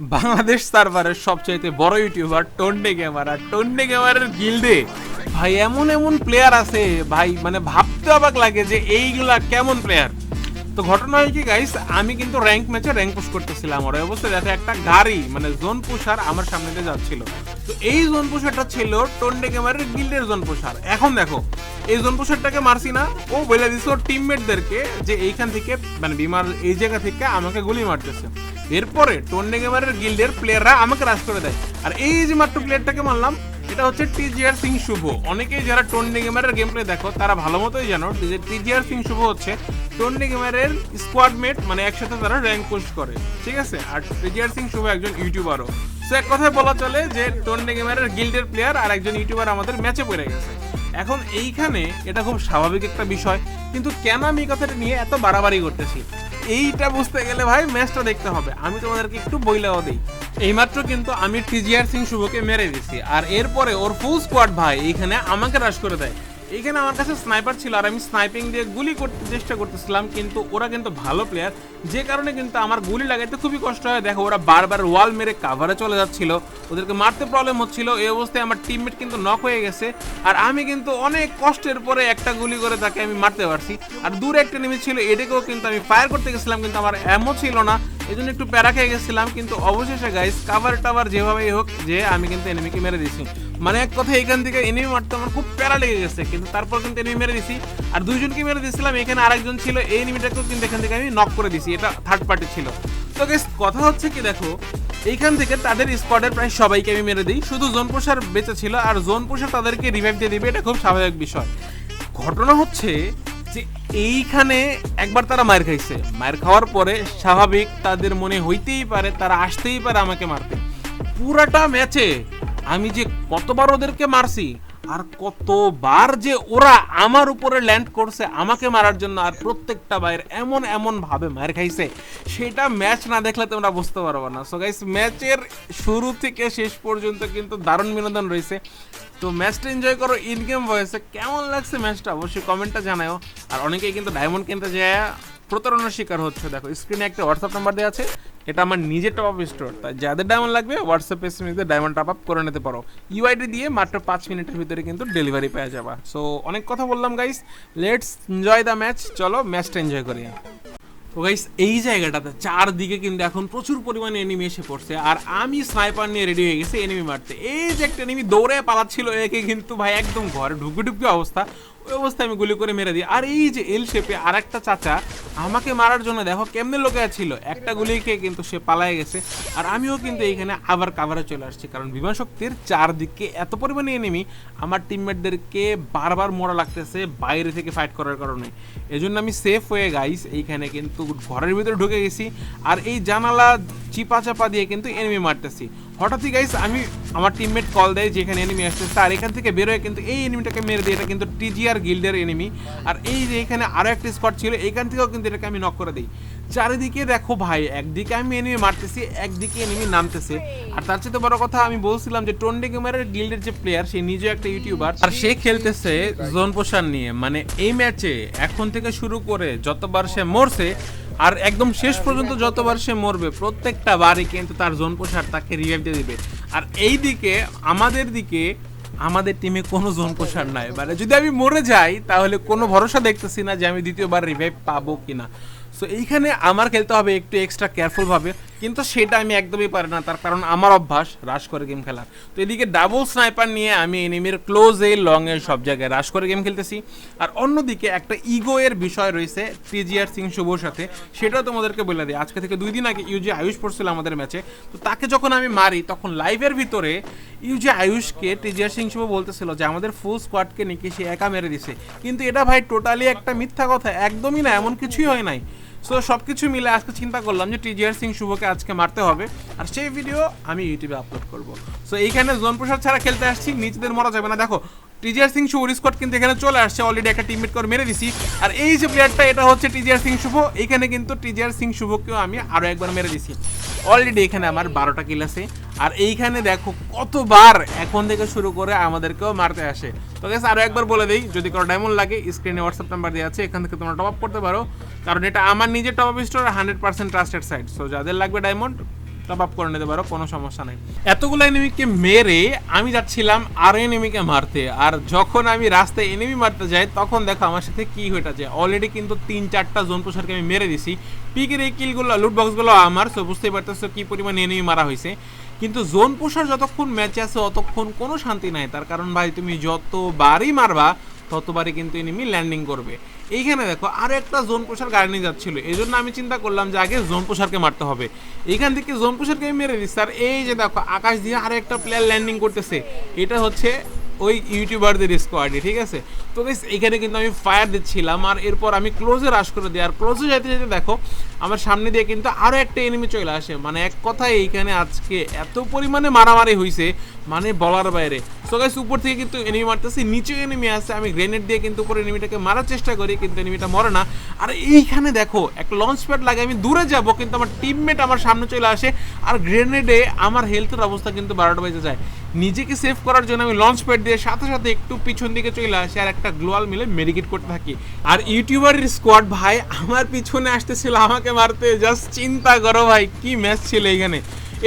বাংলাদেশ সার্ভারের সবচাইতে বড় ইউটিউবার টন্ডে গেমার। আর টন্ডে গেমারের গিল্ডে, ভাই, এমন এমন প্লেয়ার আছে, ভাই মানে ভাবতে অবাক লাগে যে এইগুলা কেমন প্লেয়ার তো ঘটনা হয় কি গাইস আমি কিন্তু র্যাঙ্ক ম্যাচে র্যাঙ্ক পুশ করতেছিলাম আর ওই অবস্থায় দেখো একটা গাড়ি মানে জোন পুষার আমার সামনে দিয়ে যাচ্ছিল। তো এই জোন পুষারটা ছিল টন্ডে গেমারের গিল্ডের জোন পুষার এখন দেখো, এই জোন পুষারটাকে মারছি না, ও বলে দিছে ওর টিমমেটদেরকে যে এইখান থেকে মানে বিমার এই জায়গা থেকে আমাকে গুলি মারতেছে। এরপরে টন্ডে গেমারের গিল্ডের প্লেয়াররা আমাকে রাশ করে দেয়। আর এই যে মাত্র প্লেয়ারটাকে মারলাম এটা হচ্ছে টিজিআর সিং শুভ। অনেকেই যারা টন্ডে গেমারের গেম প্লে দেখো, তারা ভালো মতোই জানো যে টিজিআর সিং শুভ হচ্ছে টন্ডে গেমারের স্কোয়াডমেট মানে একসাথে তারা র্যাঙ্ক পুশ করে। ঠিক আছে? আর টিজিআর সিং শুভ একজন ইউটিউবারও সো এক কথায় বলা চলে যে টন্ডে গেমারের গিল্ডের প্লেয়ার আর একজন ইউটিউবার আমাদের ম্যাচে পড়ে গেছে। এখন এইখানে এটা খুব স্বাভাবিক একটা বিষয়, কিন্তু কেন আমি এই কথাটা নিয়ে এত বাড়াবাড়ি করতেছি? এইটা বুঝতে গেলে ভাই ম্যাচটা দেখতে হবে। আমি তোমাদেরকে একটু বইলাও দিই। এইমাত্র কিন্তু আমি টিজিআর সিং শুভকে মেরে দিছি আর এরপরে ওর ফুল স্কোয়াড ভাই এখানে আমাকে রাশ করে দেয়। এখানে আমার কাছে স্নাইপার ছিল আর আমি স্নাইপিং দিয়ে গুলি করতে চেষ্টা করতেছিলাম, কিন্তু ওরা কিন্তু ভালো প্লেয়ার যে কারণে কিন্তু আমার গুলি লাগাইতে খুবই কষ্ট হয়। দেখো, ওরা বারবার ওয়াল মেরে কাভারে চলে যাচ্ছিল। ওদেরকে মারতে প্রবলেম হচ্ছিল। এই অবস্থায় আমার টিমমেট কিন্তু নক হয়ে গেছে। আর আমি কিন্তু অনেক কষ্টের পরে একটা গুলি করে তাকে আমি মারতে পারছি। আর দূরে একটা নেমে ছিল এটাকেও কিন্তু আমি ফায়ার করতে গেছিলাম, কিন্তু আমার এমন ছিল না। এই জন্য একটু প্যারা খেয়ে গেছিলাম, কিন্তু অবশেষে গাইস কাভার টাভার যেভাবেই হোক, যে আমি কিন্তু এনিমিকে মেরে দিছি মানে এক কথা এখান থেকে এনিমি মারতে আমার খুব প্যারা লেগে গেছে, কিন্তু তারপর কিন্তু এনিমি মেরে দিছি আর দুইজনকে মেরে দিয়েছিলাম, এখানে আরেকজন ছিল, এই এনিমিটাকেও কিন্তু এখান থেকে আমি নক করে দিছি এটা থার্ড পার্টি ছিল। তো গাইস কথা হচ্ছে কি, দেখো, এইখান থেকে তাদের স্কোয়াডের প্রায় সবাইকে আমি মেরে দিই, শুধু জোন পোষার বেঁচে ছিল, আর জোন পোষার তাদেরকে রিভাইভ দিয়ে দিবে, এটা খুব স্বাভাবিক বিষয়। ঘটনা হচ্ছে এইখানে একবার তারা মার খাইছে। মায়ের খাওয়ার পরে স্বাভাবিক তাদের মনে হইতেই পারে, তারা আসতেই পারে আমাকে মারতে। পুরাটা ম্যাচে আমি যে কতবার ওদেরকে মারছি আর কতবার যে ওরা আমার উপরে ল্যান্ড করছে আমাকে মারার জন্য আর প্রত্যেকটা বাইর এমন এমন ভাবে মার খাইছে, সেটা ম্যাচ না দেখলে তোমরা বুঝতে পারব না। সো গাইস ম্যাচের শুরু থেকে শেষ পর্যন্ত কিন্তু দারুণ বিনোদন রয়েছে। তো ম্যাচটা এনজয় করো ইন গেম ভয়েসে কেমন লাগছে ম্যাচটা? অবশ্যই কমেন্টটা জানাও আর অনেকেই কিন্তু ডায়মন্ড কিনতে যায় প্রতারণার শিকার হচ্ছে। দেখো স্ক্রিনে একটা হোয়াটসঅ্যাপ নাম্বার দেওয়া আছে। এটা আমার নিজের টপ আপ স্টোর তাই যাদের ডায়মন্ড লাগবে হোয়াটসঅ্যাপ এসএমএস দিয়ে ডায়মন্ড টপ আপ করে নিতে পারো। ইউআইডি দিয়ে মাত্র পাঁচ মিনিটের ভিতরে কিন্তু ডেলিভারি পেয়ে যাবা। সো অনেক কথা বললাম guys let's enjoy the match চলো ম্যাচটা এনজয় করি। তো গাইস এই জায়গাটাতে চারদিকে কিন্তু এখন প্রচুর পরিমাণে এনিমি এসে পড়ছে। আর আমি স্নাইপার নিয়ে রেডি হয়ে গেছি এনিমি মারতে। এই যে একটা এনিমি দৌড়ে পালাচ্ছিল একে কিন্তু ভাই একদম ঘরে ঢুকে ঢুকে অবস্থা। ওই অবস্থায় আমি গুলি করে মেরে দিই। আর এই যে এল শেপে আর একটা চাচা আমাকে মারার জন্য দেখো কেমনে লোকে ছিল। একটা গুলি খেয়ে কিন্তু সে পালায় গেছে। আর আমিও কিন্তু এইখানে আবার কাভারে চলে আসছি। কারণ বিমান শক্তির চারদিকে এত পরিমাণে এনেমি আমার টিমমেটদেরকে বারবার মোড়া লাগতেছে বাইরে থেকে ফাইট করার কারণে। এজন্য আমি সেফ হয়ে গাইস এইখানে কিন্তু ঘরের ভিতরে ঢুকে গেছি। আর এই জানালা চিপা চাপা দিয়ে কিন্তু এনিমি মারতেছি। হঠাৎই গাইস আমি আমার টিমমেট কল দেয় যেখানে এনিমি আসতেছে। আর এখান থেকে বেরোয় কিন্তু এই এনিমিটাকে মেরে দিই এটা কিন্তু টিজিআর গিল্ডের এনিমি আর এই যে এখানে আরও একটা স্পট ছিল, এখান থেকেও কিন্তু এটাকে আমি নক করে দিই। চারিদিকে দেখো ভাই, একদিকে আমি এনিমি মারতেছি, একদিকে এনিমি নামতেছে। আর তার চেয়ে বড় কথা আমি বলছিলাম যে টন্ডে গেমারের গিল্ডের যে প্লেয়ার সে নিজে একটা ইউটিউবার আর সে খেলতেছে জোন পোষার নিয়ে। মানে এই ম্যাচে এখন থেকে শুরু করে যতবার সে মরছে, আর একদম শেষ পর্যন্ত যতবার সে মরবে, প্রত্যেকটা বারই কিন্তু তার জোন পোষার তাকে রিভাইভ দিয়ে দিবে। আর এই দিকে আমাদের দিকে আমাদের টিমে কোনো জোন পোষার নাই। মানে যদি আমি মরে যাই, তাহলে কোনো ভরসা দেখতেছি না যে আমি দ্বিতীয়বার রিভাইভ পাবো কিনা। সো এইখানে আমার খেলতে হবে একটু এক্সট্রা কেয়ারফুল ভাবে। কিন্তু সেটা আমি একদমই পারি না, তার কারণ আমার অভ্যাস রাশ করে গেম খেলা তো এদিকে ডাবল স্নাইপার নিয়ে আমি এনিমির ক্লোজে লং এ সব জায়গায় রাশ করে গেম খেলতেছি। আর অন্যদিকে একটা ইগো এর বিষয় রয়েছে টিজিআর সিং শুভর সাথে, সেটাও তোমাদেরকে বলে দিই। আজকে থেকে দুই দিন আগে ইউজি আয়ুষ পড়ছিল আমাদের ম্যাচে তো তাকে যখন আমি মারি, তখন লাইভের ভিতরে ইউজি আয়ুষকে টিজিআর সিং শুভ বলতেছিল যে, আমাদের ফুল স্কোয়াডকে নাকি সে একা মেরে দিছে। কিন্তু এটা ভাই টোটালি একটা মিথ্যা কথা, একদমই না, এমন কিছুই হয় নাই। সো সব কিছু মিলে আজকে চিন্তা করলাম যে টিজিআর সিং শুভকে আজকে মারতে হবে। আর সেই ভিডিও আমি ইউটিউবে আপলোড করব। সো এইখানে জোন প্রসাদ ছাড়া খেলতে আসছি, নিজেদের মরা যাবে না। দেখো টিজিআর সিং শুভ স্কোয়াড কিন্তু এখানে চলে আসছে। অলরেডি একটা টিমমেট করে মেরে দিছি। আর এই যে প্লেয়ারটা এটা হচ্ছে টিজিআর সিং শুভ। এখানে কিন্তু টিজিআর সিং শুভকেও আমি আরও একবার মেরে দিছি। অলরেডি এখানে আমার বারোটা কিল আছে। আর এইখানে দেখো, কতবার এখন থেকে শুরু করে আমাদেরকেও মারতে আসে। তো গেছে আরও একবার বলে দিই, যদি কোনো ডায়মন্ড লাগে স্ক্রিনে হোয়াটসঅ্যাপ নাম্বার দেওয়া আছে, এখান থেকে তোমরা টপ আপ করতে পারো। কারণ এটা আমার নিজের top up store hundred percent trusted site so যাদের লাগবে ডায়মন্ড টপ আপ করে নিতে পারো, কোনো সমস্যা নেই। এতগুলো এনিমিকে মেরে আমি যাচ্ছিলাম আর এনিমিকে মারতে। আর যখন আমি রাস্তায় এনিমি মারতে যাই, তখন দেখো আমার সাথে কি হয়েটা যায় অলরেডি কিন্তু তিন চারটা জোন প্রসারকে আমি মেরে দিছি। পিকের এই কিলগুলো লুট বক্সগুলো আমার সো বুঝতেই পারতেছো কি পরিমাণ এনিমি মারা হয়েছে কিন্তু জোন পোষার যতক্ষণ ম্যাচে আছে, অতক্ষণ কোনো শান্তি নাই। তার কারণ ভাই, তুমি যতবারই মারবা, ততবারই কিন্তু এনিমি ল্যান্ডিং করবে। এইখানে দেখো আরও একটা জোন পোষার গাড়ি নিয়ে যাচ্ছিল। এই জন্য আমি চিন্তা করলাম যে আগে জোন পোষারকে মারতে হবে। এইখান থেকে জোন পোষারকে আমি মেরে দিচ্ছি। আর এই যে দেখো, আকাশ দিয়ে আরেকটা একটা প্লেয়ার ল্যান্ডিং করতেছে। এটা হচ্ছে ওই ইউটিউবারদের স্কোয়াডে ঠিক আছে? তো গাইস এখানে কিন্তু আমি ফায়ার দিচ্ছিলাম আর এরপর আমি ক্লোজে রাশ করে দিই। আর ক্লোজে যেতে যেতে দেখো, আমার সামনে দিয়ে কিন্তু আরও একটা এনিমি চলে আসে। মানে এক কথায় এইখানে আজকে এত পরিমাণে মারামারি হয়েছে মানে বলার বাইরে। সো গাইস উপর থেকে কিন্তু এনিমি মারতেছে, নিচে এনিমি আছে। আমি গ্রেনেড দিয়ে কিন্তু উপরে এনিমিটাকে মারার চেষ্টা করি, কিন্তু এনিমিটা মরে না। আর এইখানে দেখো একটা লঞ্চ প্যাড লাগে, আমি দূরে যাব, কিন্তু আমার টিমমেট আমার সামনে চলে আসে। আর গ্রেনেডে আমার হেলথের অবস্থা কিন্তু বারোটা বেজে যায়। নিজেকে সেভ করার জন্য আমি লঞ্চ প্যাড দিয়ে সাথে সাথে একটু পিছন দিকে চলে আসি আর একটা গ্লোয়াল মিলে মেডিকেট করতে থাকি। আর ইউটিউবারের স্কোয়াড ভাই, আমার পিছনে আসতেছিল, আমাকে মারতে। জাস্ট চিন্তা করো, ভাই, কি ম্যাচ ছিল এখানে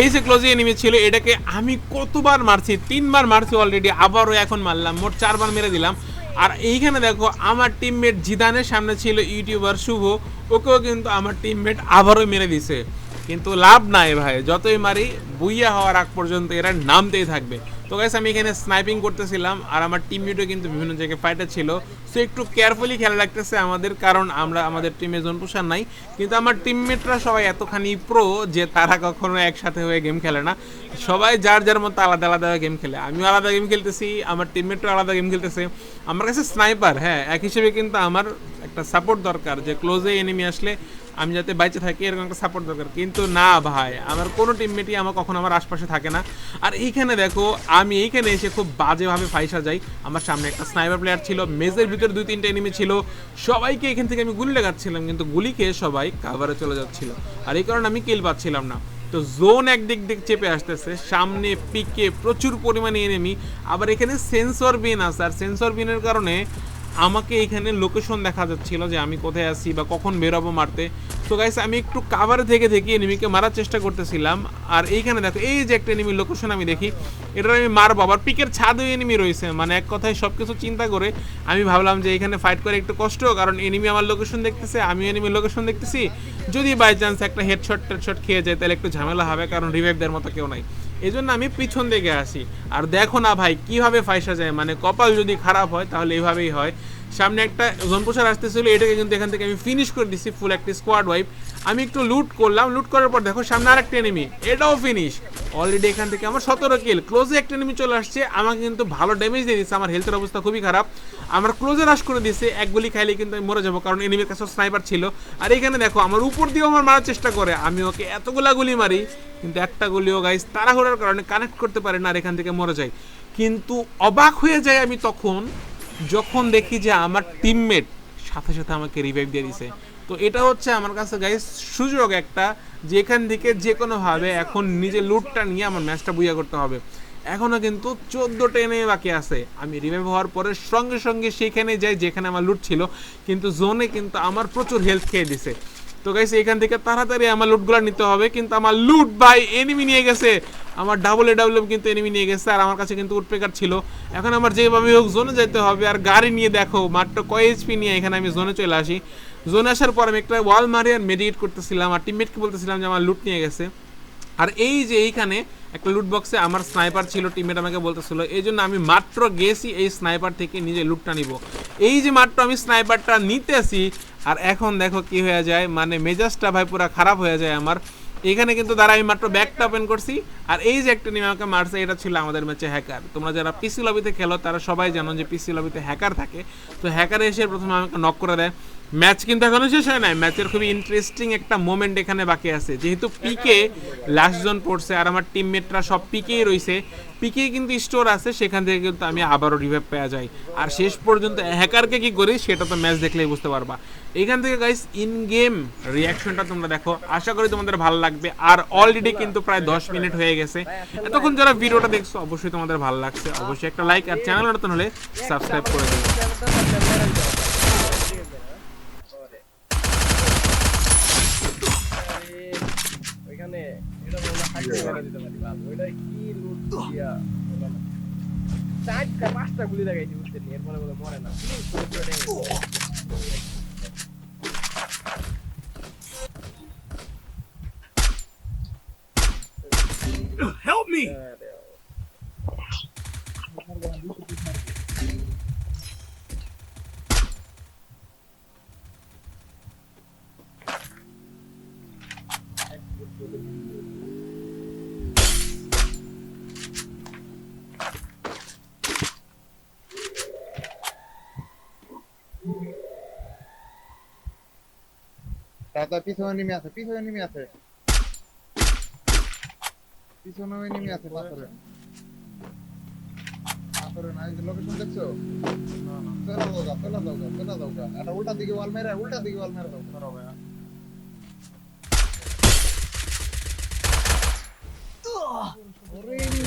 এই যে ক্লোজে এনিমি ছিল, এটাকে আমি কতবার মারছি? তিনবার মারছি অলরেডি আবারও এখন মারলাম। মোট চারবার মেরে দিলাম। আর এইখানে দেখো, আমার টিমমেট জিদানের সামনে ছিল ইউটিউবার শুভ। ওকেও কিন্তু আমার টিমমেট আবারও মেরে দিছে। কিন্তু লাভ নাই ভাই। যতই মারি, বুইয়া হওয়ার আগ পর্যন্ত এরা নামতেই থাকবে। তো গাইস আমি এখানে স্নাইপিং করতেছিলাম, আর আমার টিমমেটও কিন্তু বিভিন্ন জায়গায় ফাইটার ছিল। সো একটু কেয়ারফুলি খেলা রাখতেছে আমাদের, কারণ আমরা আমাদের টিমে জন পোষার নাই। কিন্তু আমার টিমমেটরা সবাই এতখানি প্রো যে তারা কখনো একসাথে হয়ে গেম খেলে না। সবাই যার যার মতো আলাদা আলাদা গেম খেলে। আমিও আলাদা গেম খেলতেছি, আমার টিমমেটও আলাদা গেম খেলতেছে। আমার কাছে স্নাইপার হ্যাঁ এক হিসেবে কিন্তু আমার একটা সাপোর্ট দরকার যে ক্লোজে এনিমি আসলে আমি যাতে বাইচে থাকি, এরকম একটা সাপোর্ট দরকার। কিন্তু না ভাই, আমার কোনো টিমমেটই আমার কখনো আমার আশপাশে থাকে না। আর এইখানে দেখো, আমি এইখানে এসে খুব বাজেভাবে ফাইসা যাই আমার সামনে একটা স্নাইপার প্লেয়ার ছিল, মেজের ভিতরে দুই তিনটে এনিমি ছিল। সবাইকে এখান থেকে আমি গুলি লাগাচ্ছিলাম, কিন্তু গুলি খেয়ে সবাই কাভারে চলে যাচ্ছিল। আর এই কারণে আমি কিল পাচ্ছিলাম না। তো জোন একদিক দিক চেপে আসতেছে, সামনে পিকে প্রচুর পরিমাণে এনেমি আবার এখানে সেন্সর বিন আছে, আর সেন্সর বিনের কারণে আমাকে এখানে লোকেশন দেখা যাচ্ছিল যে আমি কোথায় আছি বা কখন বেরোবো মারতে। তো গাইস আমি একটু কাভারে থেকে থেকে এনিমিকে মারার চেষ্টা করতেছিলাম। আর এইখানে দেখো, এই যে একটা এনিমি লোকেশন আমি দেখি এটা আমি মারবো। আবার পিকের ছাদও এনিমি রয়েছে। মানে এক কথায় সব কিছু চিন্তা করে আমি ভাবলাম যে এখানে ফাইট করে একটু কষ্ট, কারণ এনিমি আমার লোকেশন দেখতেছে আমি এনিমি লোকেশন দেখতেছি। যদি বাই চান্স একটা হেডশট টেডশট খেয়ে যায়, তাহলে একটু ঝামেলা হবে, কারণ রিভাইভ দেওয়ার মতো কেউ নাই। এই জন্য আমি পিছন দিকে আসি আর দেখো না ভাই, কীভাবে ফাইসা যায়? মানে কপাল যদি খারাপ হয়, তাহলে এইভাবেই হয়। সামনে একটা জনপ্রসার আসতেছিল, এটাকে কিন্তু এখান থেকে আমি ফিনিশ করে দিচ্ছি ফুল একটি স্কোয়াড ওয়াইপ আমি একটু লুট করলাম লুট করার পর দেখো সামনে আর একটা এনিমি এটাও ফিনিশ অলরেডি এখান থেকে আমার সতেরো কিল ক্লোজে একটা এনিমি চলে আসছে, আমাকে কিন্তু ভালো ড্যামেজ দিয়ে দিচ্ছে, আমার হেলথের অবস্থা খুবই খারাপ। আমার ক্লোজে রাশ করে দিচ্ছে এক গুলি খাইলে কিন্তু আমি মরে যাব, কারণ এনিমির কাছে স্নাইপার ছিল। আর এখানে দেখো, আমার উপর দিয়েও আমার মারার চেষ্টা করে। আমি ওকে এতগুলা গুলি মারি, কিন্তু একটা গুলিও গাইস তাড়াহুড়ার কারণে কানেক্ট করতে পারে না আর এখান থেকে মরে যায়। কিন্তু অবাক হয়ে যায় আমি তখন, যখন দেখি যে আমার টিমমেট সাথে সাথে আমাকে রিভাইভ দিয়ে দিছে। তো এটা হচ্ছে আমার কাছে গাইস সুযোগ একটা, যেখান থেকে যে কোনোভাবে এখন নিজে লুটটা নিয়ে আমার ম্যাচটা বুইয়া করতে হবে। এখনও কিন্তু চোদ্দ টেনে বাকি আছে। আমি রিভাইভ হওয়ার পরে সঙ্গে সঙ্গে সেখানে যাই, যেখানে আমার লুট ছিল। কিন্তু জোনে কিন্তু আমার প্রচুর হেল্প খেয়ে দিছে। তো গাইস এখান থেকে তাড়াতাড়ি আমার লুটগুলো নিতে হবে। কিন্তু আমার লুট বাই এনিমি নিয়ে গেছে। আমার ডাবল এ ডাবল কিন্তু এনিমি নিয়ে গেছে। আর আমার কাছে কিন্তু উডপেকার ছিল। এখন আমার যেভাবে হোক জোনে যেতে হবে। আর গাড়ি নিয়ে দেখো, মাত্র কয় এইচপি নিয়ে এখানে আমি জোনে চলে আসি। জোনে আসার পর আমি একটা ওয়াল মারি আর মেডিকেট করতেছিলাম। আর টিমমেটকে বলতেছিলাম যে আমার লুট নিয়ে গেছে। আর এই যে এইখানে একটা লুট বক্সে আমার স্নাইপার ছিল টিমমেট আমাকে বলতেছিল এই জন্য আমি মাত্র গেছি এই স্নাইপার থেকে নিজে লুটটা নিব। এই যে মাত্র আমি স্নাইপারটা নিতেছি, আর এখন দেখো কি হয়ে যায় মানে মেজাজটা ভাই পুরো খারাপ হয়ে যায় আমার। এখানে কিন্তু দ্বারা আমি মাত্র ব্যাগটা ওপেন করছি, আর এই যে একটা নিয়ে আমাকে মারছে, এটা ছিল আমাদের ম্যাচে হ্যাকার তোমরা যারা পিসি লবিতে খেলো, তারা সবাই জানো যে পিসি লবিতে হ্যাকার থাকে। তো হ্যাকার এসে প্রথমে আমাকে নক করে দেয়। ম্যাচ কিন্তু এখনও শেষ হয় নাই। ম্যাচের খুবই ইন্টারেস্টিং একটা মোমেন্ট এখানে বাকি আছে। যেহেতু পিকে লাস্ট জোন পড়ছে আর আমার টিমমেটরা সব পিকেই রয়েছে পিকে কিন্তু স্টোর আছে, সেখান থেকে কিন্তু আমি আবারও রিভাইভ পাওয়া যাই। আর শেষ পর্যন্ত হ্যাকারকে কি করি, সেটা তো ম্যাচ দেখলেই বুঝতে পারবা। এখান থেকে গাইস ইন গেম রিয়াকশনটা তোমরা দেখো। আশা করি তোমাদের ভালো লাগবে। আর অলরেডি কিন্তু প্রায় দশ মিনিট হয়ে গেছে। এতক্ষণ যারা ভিডিওটা দেখছ, অবশ্যই তোমাদের ভালো লাগছে। অবশ্যই একটা লাইক আর চ্যানেল নতুন হলে সাবস্ক্রাইব করে দেবে ওইখানে এটা বলে হাইটে মেরে দিতে পারি বাপ। ওইটা কি লুট দিয়া চারটা পাঁচটা গুলি লাগাইছি বুঝতে নি এরপরে বলে মরে না। দাদা পিছনে নেমে আছে পিছনে নেমে আছে। পিছনে নেমে আছে পাথরে। পাথরে না এই যে লোকেশন দেখছ? চলে গা চলে গা চলে গা এটা উল্টা দিকে ওয়াল মেরে উল্টা দিকে ওয়াল মেরে দাও। করো ভাই ওরে নি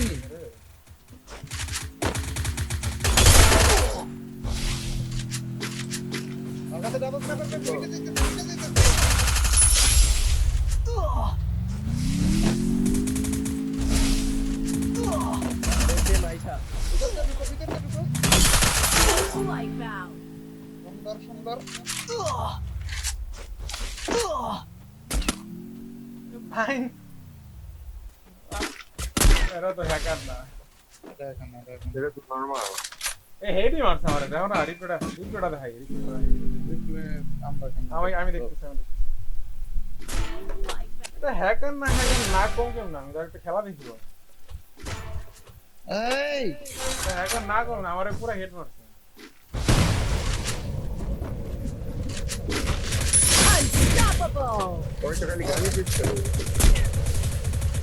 সুন্দর সুন্দর ভাই এরা তো হ্যাকার না দেখেন না এটা তো নরমাল এ হেডই মারছে আমার দেখো না রিপ্লেটা রিপ্লেটা দেখাই রিপ্লেটা আমি আমি দেখতেছি আমি দেখতেছি এটা হ্যাকার না হ্যাকার না কম কেন না আমি তো একটা খেলা দেখিব এই হ্যাকার না কম না আমারে পুরো হেড মারছে Unstoppable. ওইটা খালি গালি দিচ্ছে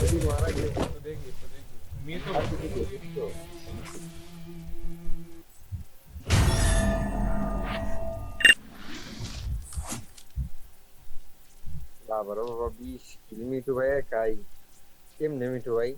যদি মারা গেলে তো দেখি তো দেখি মেয়ে তো বাবার বাবা বিশ কিলো মিঠু ভাই একাই কেমনে মিঠু ভাই?